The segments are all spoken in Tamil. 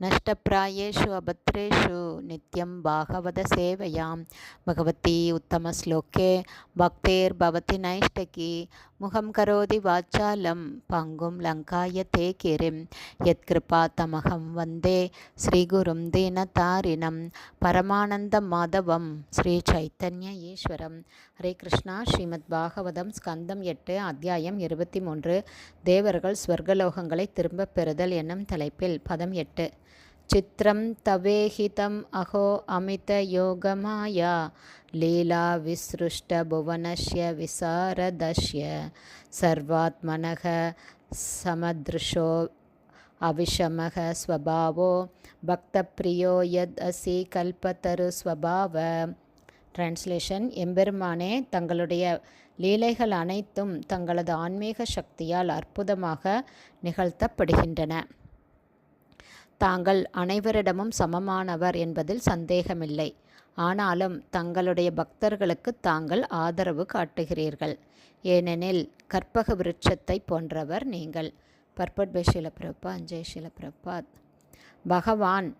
நஷ்டப்பிராயேஷு அபத்ரேஷு நித்யம் பாகவத சேவையாம் பகவதி உத்தம ஸ்லோகே பக்தேர் பவதி நைஷ்டகி முகம் கரோதி வாச்சாலம் பங்கும் லங்காய தே கிரிம் யத்கிருபா தமகம் வந்தே ஸ்ரீகுரும் தீனதாரிணம் பரமானந்த மாதவம் ஸ்ரீ சைத்தன்ய ஈஸ்வரம் ஹரே கிருஷ்ணா ஸ்ரீமத் பாகவதம் ஸ்கந்தம் எட்டு அத்தியாயம் இருபத்தி மூன்று தேவர்கள் ஸ்வர்கலோகங்களை திரும்பப் பெறுதல் என்னும் தலைப்பில் பதம் எட்டு. சித்திரம் தவேஹிதம் அஹோ அமித யோகமாயா. லீலா விஸ்ருஷ்ட புவனஸ்ய விசாரதஸ்ய சர்வாத்மனக சமத்ருஷோ அவிஷமக ஸ்வபாவோ. பக்தப்பிரியோ யத் அசி கல்பத்தரு ஸ்வபாவ. டிரான்ஸ்லேஷன் எம்பெருமானே தங்களுடைய லீலைகள் அனைத்தும் தங்களது ஆன்மீக சக்தியால் அற்புதமாக நிகழ்த்தப்படுகின்றன. தாங்கள் அனைவரிடமும் சமமானவர் என்பதில் சந்தேகமில்லை. ஆனாலும் தங்களுடைய பக்தர்களுக்கு தாங்கள் ஆதரவு காட்டுகிறீர்கள். ஏனெனில் கற்பக விருட்சத்தை போன்றவர் நீங்கள். பர்பட் பை ஷிலப்பிரப்பா அஞ்சய் ஷிலப்பிரப்பாத் பகவான்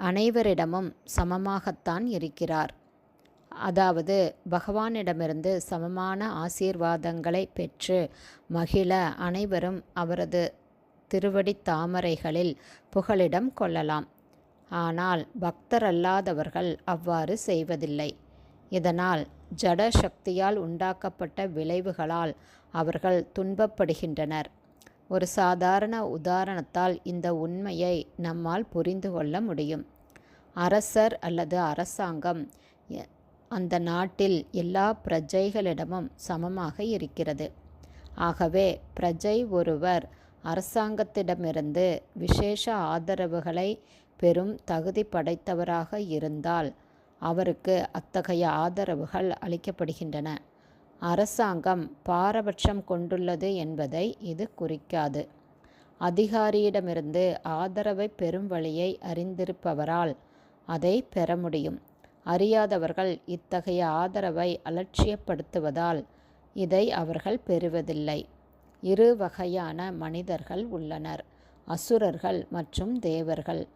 அனைவரிடமும் சமமாகத்தான் இருக்கிறார். அதாவது பகவானிடமிருந்து சமமான ஆசீர்வாதங்களை பெற்று மகிழ அனைவரும் அவரது திருவடி தாமரைகளில் புகலிடம் கொள்ளலாம். ஆனால் பக்தரல்லாதவர்கள் அவ்வாறு செய்வதில்லை. இதனால் ஜட சக்தியால் உண்டாக்கப்பட்ட விளைவுகளால் அவர்கள் துன்பப்படுகின்றனர். ஒரு சாதாரண உதாரணத்தால் இந்த உண்மையை நம்மால் புரிந்து கொள்ள முடியும். அரசர் அல்லது அரசாங்கம் அந்த நாட்டில் எல்லா பிரஜைகளிடமும் சமமாக இருக்கிறது. ஆகவே பிரஜை ஒருவர் அரசாங்கத்திடமிருந்து விசேஷ ஆதரவுகளை பெறும் தகுதி படைத்தவராக இருந்தால் அவருக்கு அத்தகைய ஆதரவுகள் அளிக்கப்படுகின்றன. அரசாங்கம் பாரபட்சம் கொண்டுள்ளது என்பதை இது குறிக்காது. அதிகாரியிடமிருந்து ஆதரவை பெறும் வழியை அறிந்திருப்பவரால் அதை பெற முடியும். அறியாதவர்கள் இத்தகைய ஆதரவை அலட்சியப்படுத்துவதால் இதை அவர்கள் பெறுவதில்லை. இரு வகையான மனிதர்கள் உள்ளனர். அசுரர்கள் மற்றும் தேவர்கள்.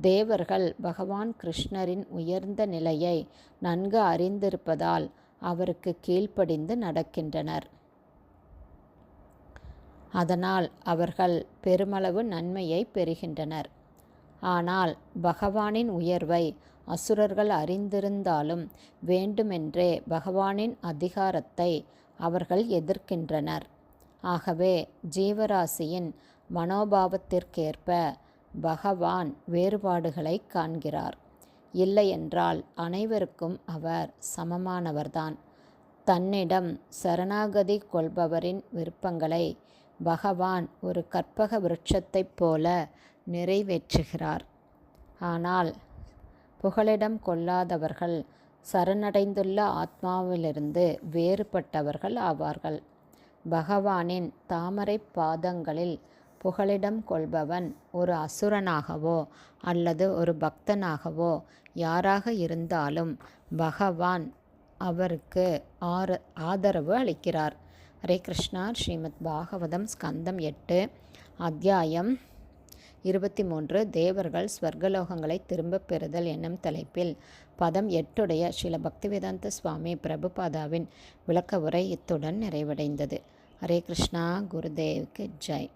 தேவர்கள் பகவான் கிருஷ்ணரின் உயர்ந்த நிலையை நன்கு அறிந்திருப்பதால் அவருக்கு கீழ்ப்படிந்து நடக்கின்றனர். அதனால் அவர்கள் பெருமளவு நன்மையை பெறுகின்றனர். ஆனால் பகவானின் உயர்வை அசுரர்கள் அறிந்திருந்தாலும் வேண்டுமென்றே பகவானின் அதிகாரத்தை அவர்கள் எதிர்க்கின்றனர். ஆகவே ஜீவராசியின் மனோபாவத்திற்கேற்ப பகவான் வேறுபாடுகளை காண்கிறார். இல்லையென்றால் அனைவருக்கும் அவர் சமமானவர்தான். தன்னிடம் சரணாகதி கொள்பவரின் விருப்பங்களை பகவான் ஒரு கற்பக விருட்சத்தைப் போல நிறைவேற்றுகிறார். ஆனால் புகலிடம் கொள்ளாதவர்கள் சரணடைந்துள்ள ஆத்மாவிலிருந்து வேறுபட்டவர்கள் ஆவார்கள். பகவானின் தாமரை பாதங்களில் புகலிடம் கொள்பவன் ஒரு அசுரனாகவோ அல்லது ஒரு பக்தனாகவோ யாராக இருந்தாலும் பகவான் அவருக்கு ஆர ஆதரவு அளிக்கிறார். ஹரே கிருஷ்ணா. ஸ்ரீமத் பாகவதம் ஸ்கந்தம் எட்டு அத்தியாயம் இருபத்தி மூன்று தேவர்கள் ஸ்வர்கலோகங்களை திரும்பப் பெறுதல் என்னும் தலைப்பில் பதம் எட்டுடைய ஸ்ரீல பக்திவேதாந்த சுவாமி பிரபுபாதாவின் விளக்க உரை இத்துடன் நிறைவடைந்தது. ஹரே கிருஷ்ணா குருதேவ்க்கு ஜெய்.